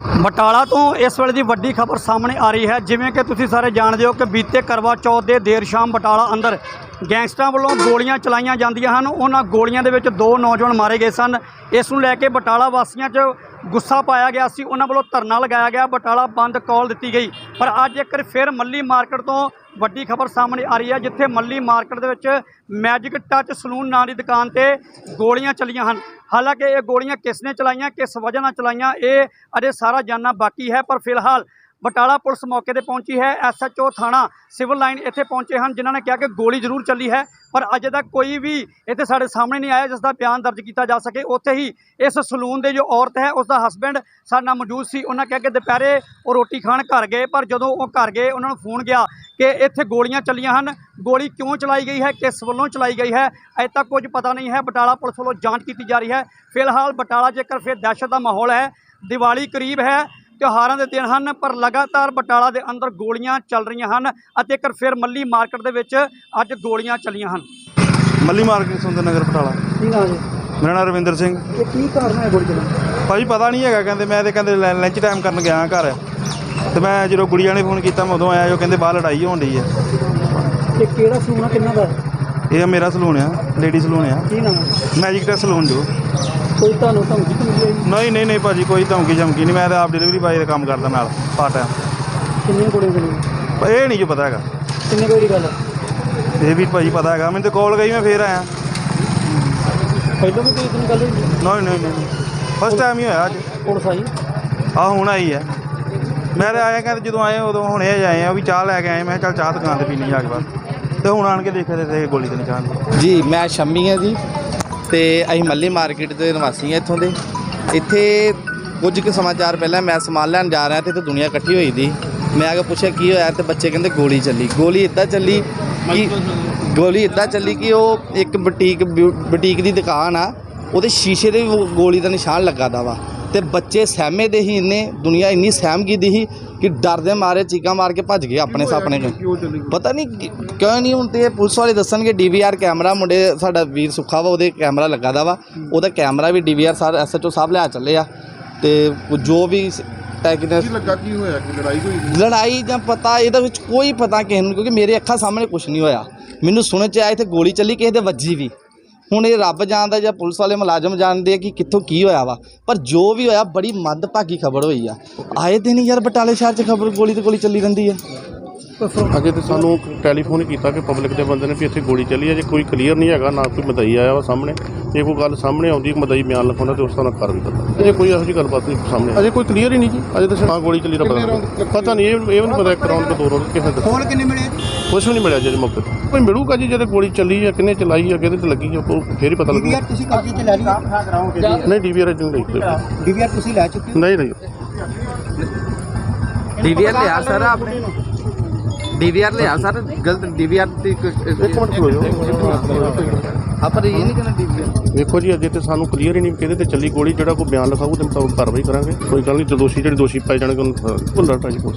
ਬਟਾਲਾ ਤੋਂ ਇਸ ਵੇਲੇ ਦੀ ਵੱਡੀ ਖਬਰ ਸਾਹਮਣੇ ਆ ਰਹੀ ਹੈ। ਜਿਵੇਂ ਕਿ ਤੁਸੀਂ ਸਾਰੇ ਜਾਣਦੇ ਹੋ ਕਿ ਬੀਤੇ ਕਰਵਾ ਚੌਥ ਦੇ ਦੇਰ ਸ਼ਾਮ ਬਟਾਲਾ ਅੰਦਰ ਗੈਂਗਸਟਰਾਂ ਵੱਲੋਂ ਗੋਲੀਆਂ ਚਲਾਈਆਂ ਜਾਂਦੀਆਂ ਹਨ। ਉਹਨਾਂ ਗੋਲੀਆਂ ਦੇ ਵਿੱਚ ਦੋ ਨੌਜਵਾਨ ਮਾਰੇ ਗਏ ਸਨ। ਇਸ ਨੂੰ ਲੈ ਕੇ ਬਟਾਲਾ ਵਾਸੀਆਂ 'ਚ ਗੁੱਸਾ ਪਾਇਆ ਗਿਆ ਸੀ, ਉਹਨਾਂ ਵੱਲੋਂ ਧਰਨਾ ਲਗਾਇਆ ਗਿਆ, ਬਟਾਲਾ ਬੰਦ ਕਾਲ ਦਿੱਤੀ ਗਈ। ਪਰ ਅੱਜ ਇੱਕ ਫਿਰ ਮੱਲੀ ਮਾਰਕੀਟ ਤੋਂ ਵੱਡੀ ਖਬਰ ਸਾਹਮਣੇ ਆ ਰਹੀ ਹੈ, ਜਿੱਥੇ ਮੱਲੀ ਮਾਰਕੀਟ ਦੇ ਵਿੱਚ ਮੈਜਿਕ ਟੱਚ ਸਲੂਨ ਨਾਂ ਦੀ ਦੁਕਾਨ ਤੇ ਗੋਲੀਆਂ ਚੱਲੀਆਂ ਹਨ। ਹਾਲਾਂਕਿ ਇਹ ਗੋਲੀਆਂ ਕਿਸ ਨੇ ਚਲਾਈਆਂ, ਕਿਸ ਵਜ੍ਹਾ ਨਾਲ ਚਲਾਈਆਂ, ਇਹ ਅਜੇ ਸਾਰਾ ਜਾਣਨਾ ਬਾਕੀ ਹੈ, ਪਰ ਫਿਲਹਾਲ ਬਟਾਲਾ ਪੁਲਿਸ ਮੌਕੇ ਤੇ ਪਹੁੰਚੀ ਹੈ। ਐਸਐਚਓ ਥਾਣਾ ਸਿਵਲ ਲਾਈਨ ਇੱਥੇ ਪਹੁੰਚੇ ਹਨ, ਜਿਨ੍ਹਾਂ ਨੇ ਕਿਹਾ ਕਿ ਗੋਲੀ ਜ਼ਰੂਰ ਚੱਲੀ ਹੈ, ਪਰ ਅਜੇ ਤੱਕ ਕੋਈ ਵੀ ਇੱਥੇ ਸਾਡੇ ਸਾਹਮਣੇ ਨਹੀਂ ਆਇਆ ਜਿਸ ਦਾ ਬਿਆਨ ਦਰਜ ਕੀਤਾ ਜਾ ਸਕੇ। ਉੱਥੇ ਹੀ ਇਸ ਸਲੂਨ ਦੇ ਜੋ ਔਰਤ ਹੈ ਉਸ ਦਾ ਹਸਬੈਂਡ ਸਾਡੇ ਨਾਲ ਮੌਜੂਦ ਸੀ। ਉਹਨਾਂ ਕਿਹਾ ਕਿ ਦੁਪਹਿਰੇ ਉਹ ਰੋਟੀ ਖਾਣ ਘਰ ਗਏ, ਪਰ ਜਦੋਂ ਉਹ ਘਰ ਗਏ, ਉਹਨਾਂ ਨੂੰ ਫੋਨ ਗਿਆ ਕਿ ਇੱਥੇ ਗੋਲੀਆਂ ਚੱਲੀਆਂ ਹਨ। ਗੋਲੀ ਕਿਉਂ ਚਲਾਈ ਗਈ ਹੈ, ਕਿਸ ਵੱਲੋਂ ਚਲਾਈ ਗਈ ਹੈ, ਅਜੇ ਤੱਕ ਕੁਝ ਪਤਾ ਨਹੀਂ ਹੈ। ਬਟਾਲਾ ਪੁਲਿਸ ਵੱਲੋਂ ਜਾਂਚ ਕੀਤੀ ਜਾ ਰਹੀ ਹੈ। ਫਿਲਹਾਲ ਬਟਾਲਾ ਜੇਕਰ ਫਿਰ ਦਹਿਸ਼ਤ ਦਾ ਮਾਹੌਲ ਹੈ, ਦੀਵਾਲੀ ਕਰੀਬ ਹੈ ਤਿਉਹਾਰਾਂ ਦੇ ਦਿਨ ਹਨ ਪਰ ਲਗਾਤਾਰ ਬਟਾਲਾ ਦੇ ਅੰਦਰ ਗੋਲੀਆਂ ਚੱਲ ਰਹੀਆਂ ਹਨ ਅਤੇ ਇੱਕ ਫਿਰ ਮੱਲੀ ਮਾਰਕੀਟ ਦੇ ਵਿੱਚ ਅੱਜ ਗੋਲੀਆਂ ਚੱਲੀਆਂ ਹਨ। ਮੱਲੀ ਮਾਰਕੀਟ ਸੁੰਦਰ ਨਗਰ ਪਟਾਲਾ ਕੀ ਨਾਮ ਹੈ ਮੇਰਾ ਨਾਮ ਰਵਿੰਦਰ ਸਿੰਘ। ਇਹ ਕੀ ਕਾਰਨ ਹੈ ਗੋਲੀ ਚੱਲਣ ਭਾਜੀ ਪਤਾ ਨਹੀਂ ਹੈਗਾ ਕਹਿੰਦੇ ਮੈਂ ਤੇ ਕਹਿੰਦੇ ਲੰ- ਲੰਚ ਟਾਈਮ ਕਰਨ ਗਿਆ ਘਰ। ਤੇ ਮੈਂ ਜਦੋਂ ਗੁੜੀਆ ਨੇ ਫੋਨ ਕੀਤਾ ਮੈਂ ਉਦੋਂ ਆਇਆ ਜੋ ਕਹਿੰਦੇ ਬਾਹਰ ਲੜਾਈ ਹੋਣ ਡਈ ਹੈ ਇਹ ਕਿਹੜਾ ਸਲੂਨ ਹੈ ਕਿੰਨਾ ਦਾ? ਇਹ ਮੇਰਾ ਸਲੂਨ ਆ ਲੇਡੀ ਸਲੂਨ ਆ। ਕੀ ਨਾਮ ਹੈ ਮੈਜਿਕ ਟੈਸ ਸਲੂਨ ਜੋ। ਕੋਈ ਤੁਹਾਨੂੰ ਧਮਕੀ ਤਾਂ ਮਿਲੀ ਹੈ ਨਹੀਂ ਨਹੀਂ ਨਹੀਂ ਭਾਜੀ ਕੋਈ ਧਮਕੀ ਧਮਕੀ ਨਹੀਂ। ਮੈਂ ਤਾਂ ਆਪ ਡਿਲੀਵਰੀ ਬਾਏ ਦਾ ਕੰਮ ਕਰਦਾ ਨਾਲ ਪਾਰਟ ਟਾਈਮ ਕਿੰਨੀਆਂ ਚੱਲੀਆਂ ਪਰ ਇਹ ਨਹੀਂ ਜੋ ਪਤਾ ਹੈਗਾ। ਕਿੰਨੇ ਕੋਈ ਦੀ ਗੱਲ ਇਹ ਵੀ ਭਾਜੀ ਪਤਾ ਹੈਗਾ। ਮੈਨੂੰ ਤਾਂ ਕਾਲ ਗਈ ਮੈਂ ਫੇਰ ਆਇਆ। ਪਹਿਲਾਂ ਵੀ ਕੋਈ ਇਤਨੀ ਗੱਲ ਹੋਈ ਨਹੀਂ ਨਹੀਂ ਨਹੀਂ। ਫਸਟ ਟਾਈਮ ਹੀ ਹੋਇਆ ਅੱਜ। ਪੁਲਿਸ ਆਈ? ਆ ਹੁਣ ਆਈ ਹੈ। ਮੈਂ ਤਾਂ ਆਇਆ ਕਹਿੰਦੇ ਜਦੋਂ ਆਏ ਉਦੋਂ ਹੁਣੇ ਆਏ ਆ ਵੀ ਚਾਹ ਲੈ ਕੇ ਆਏ। ਮੈਂ ਕਿਹਾ ਚੱਲ ਚਾਹ ਦੁਕਾਨ ਤੇ ਪੀਣੀ ਜਾ ਕੇ ਬਾਅਦ ਤੇ ਹੁਣ ਆਣ ਕੇ ਦੇਖਿਆ ਤੇ ਗੋਲੀ ਤੇ ਨਿਸ਼ਾਨ ਸੀ ਜੀ ਮੈਂ ਸ਼ੰਮੀ ਹਾਂ ਜੀ। ਤੇ ਅਸੀਂ ਮੱਲੀ ਮਾਰਕੀਟ ਦੇ ਨਿਵਾਸੀ ਹਾਂ ਇੱਥੋਂ ਦੇ। ਇੱਥੇ ਕੁਝ ਕੁ ਸਮਾਚਾਰ ਪਹਿਲਾਂ ਮੈਂ ਸਮਾਨ ਲੈਣ ਜਾ ਰਿਹਾ ਤੇ ਇੱਥੇ ਦੁਨੀਆ ਇਕੱਠੀ ਹੋਈ ਦੀ। ਮੈਂ ਆ ਕੇ ਪੁੱਛਿਆ, ਕੀ ਹੋਇਆ? ਤੇ ਬੱਚੇ ਕਹਿੰਦੇ ਗੋਲੀ ਚੱਲੀ। ਗੋਲੀ ਇੱਦਾਂ ਚੱਲੀ ਕਿ ਗੋਲੀ ਇੱਦਾਂ ਚੱਲੀ ਕਿ ਉਹ ਇੱਕ ਬੁਟੀਕ ਬੁਟੀਕ ਦੀ ਦੁਕਾਨ ਆ, ਉਹਦੇ ਸ਼ੀਸ਼ੇ ਦੇ ਗੋਲੀ ਦਾ ਨਿਸ਼ਾਨ ਲੱਗਾ ਦਾ ਵਾ। ਤੇ ਬੱਚੇ ਸਹਿਮੇ ਦੇ ਹੀ ਇੰਨੇ, ਦੁਨੀਆ ਇੰਨੀ ਸਹਿਮ ਗਈ ਦੀ ਸੀ ਕਿ ਡਰ ਦੇ ਮਾਰੇ ਚੀਕਾਂ ਮਾਰ ਕੇ ਭੱਜ ਗਏ ਆਪਣੇ ਸਾਪਣੇ ਪਤਾ ਨਹੀਂ ਕਿ- ਕਿਉਂ ਨਹੀਂ ਹੁਣ ਤੇ ਇਹ ਪੁਲਿਸ ਵਾਲੇ ਦੱਸਣਗੇ ਡੀਵੀਆਰ ਕੈਮਰਾ ਮੁੰਡੇ ਸਾਡਾ ਵੀਰ ਸੁੱਖਾ ਵਾ ਉਹਦੇ ਕੈਮਰਾ ਲੱਗਾ ਦਾ ਵਾ। ਉਹਦਾ ਕੈਮਰਾ ਵੀ ਡੀਵੀਆਰ ਸਰ ਐਸਐਚਓ ਸਾਹਿਬ ਲਿਆ ਚੱਲੇ ਆ। ਤੇ ਜੋ ਵੀ ਟੈਕਨਿਕ ਲੱਗਾ? ਕੀ ਹੋਇਆ? ਕਿ ਲੜਾਈ ਹੋਈ ਲੜਾਈ ਜਾਂ ਪਤਾ ਇਹਦੇ ਵਿੱਚ ਕੋਈ ਪਤਾ ਕਿਸੇ ਨੂੰ ਕਿਉਂਕਿ ਮੇਰੇ ਅੱਖਾਂ ਸਾਹਮਣੇ ਕੁਝ ਨਹੀਂ ਹੋਇਆ। ਮੈਨੂੰ ਸੁਣਨ ਚ ਆਇਆ ਇੱਥੇ ਗੋਲੀ ਚੱਲੀ ਕਿਸੇ ਦੇ ਵੱਜੀ ਵੀ। ਹੁਣ ਇਹ ਰੱਬ ਜਾਣਦਾ ਜਾਂ ਪੁਲਿਸ ਵਾਲੇ ਮੁਲਾਜ਼ਮ ਜਾਣਦੇ ਆ ਕਿ ਕਿੱਥੋਂ ਕੀ ਹੋਇਆ ਵਾ। ਪਰ ਜੋ ਵੀ ਹੋਇਆ ਬੜੀ ਮੰਦਭਾਗੀ ਖਬਰ ਹੋਈ ਆ। ਆਏ ਦਿਨ ਯਾਰ ਬਟਾਲੇ ਸ਼ਹਿਰ 'ਚ ਖਬਰ ਗੋਲੀ ਤੇ ਗੋਲੀ ਚੱਲੀ ਰਹਿੰਦੀ ਆ। ਅਜੇ ਤੇ ਸਾਨੂੰ ਟੈਲੀਫੋਨ ਕੀਤਾ ਕਿ ਪਬਲਿਕ ਦੇ ਬੰਦੇ ਨੇ ਵੀ ਇੱਥੇ ਗੋਲੀ ਚੱਲੀ ਹੈ ਜੇ ਕੋਈ ਕਲੀਅਰ ਨਹੀਂ ਹੈਗਾ ਨਾ ਕੋਈ ਮਦਈ ਆਇਆ ਵਾ ਸਾਹਮਣੇ। ਜੇ ਕੋਈ ਗੱਲ ਸਾਹਮਣੇ ਆਉਂਦੀ ਮਦਈ ਬਿਆਨ ਲਿਖਾਉਂਦਾ ਤੇ ਉਸ ਤਰ੍ਹਾਂ ਕਰ ਵੀ ਦਿੰਦਾ ਅਜੇ ਕੋਈ ਇਹੋ ਜਿਹੀ ਗੱਲਬਾਤ ਨਹੀਂ ਸਾਹਮਣੇ ਅਜੇ ਕੋਈ ਕਲੀਅਰ ਹੀ ਨਹੀਂ ਜੀ। ਅਜੇ ਤਾਂ ਸਿਰਫ ਗੋਲੀ ਚੱਲੀ ਦਾ ਪਤਾ ਪਤਾ ਨਹੀਂ ਇਹ ਇਹ ਨਹੀਂ ਪਤਾ ਇੱਕ ਰੌਂਡ ਕਿ ਦੋ ਰੌਂਡ ਕਿਸੇ ਦਾ ਫੋਨ ਕਿੰਨੇ ਮਿਲੇ? ਕੁਝ ਵੀ ਨਹੀਂ ਮਿਲਿਆ ਜੇ ਮੌਕੇ ਤੇ ਕੋਈ ਮਿਲੂਗਾ ਜੀ ਜਦੋਂ ਗੋਲੀ ਚੱਲੀ ਹੈ ਕਿੰਨੇ ਚਲਾਈ ਹੈ ਕਿਹਦੇ ਤੇ ਲੱਗੀ ਹੈ ਉਹ ਫੇਰ ਹੀ ਪਤਾ ਲੱਗੂਗਾ। ਤੁਸੀਂ ਕਬਜ਼ੇ 'ਚ ਲੈ ਲਈ? ਨਹੀਂ ਡੀਵੀਆਰ ਅਜੇ ਨਹੀਂ ਲਈ ਡੀਵੀਆਰ ਤੁਸੀਂ ਲੈ ਚੁੱਕੇ ਨਹੀਂ ਨਹੀਂ। ਡੀਵੀਆਰ ਲਿਆ ਸਰ ਆਪਨੇ। ਡੀਵੀਆਰ ਲਿਆ ਸਰ ਗਲਤ ਡੀਵੀਆਰ ਦੀ ਇੱਕ ਮਿੰਟ ਖਲੋ ਜਾਓ ਆਪਾਂ ਇਹ ਨਹੀਂ ਕਰਨਾ ਡੀਵੀਆਰ। ਵੇਖੋ ਜੀ ਅਜੇ ਤੇ ਸਾਨੂੰ ਕਲੀਅਰ ਹੀ ਨਹੀਂ ਕਿਹਦੇ ਤੇ ਚੱਲੀ ਗੋਲੀ ਜਿਹੜਾ ਕੋਈ ਬਿਆਨ ਲਿਖਾਊ ਤੇ ਮੁਤਾਬਕ ਕਾਰਵਾਈ ਕਰਾਂਗੇ। ਕੋਈ ਗੱਲ ਨਹੀਂ ਦੋਸ਼ੀ ਜਿਹੜੇ ਦੋਸ਼ੀ ਪਾਏ ਜਾਣਗੇ ਉਹਨੂੰ ਭੁੱਲਰ ਟਾਈ ਕੋਲ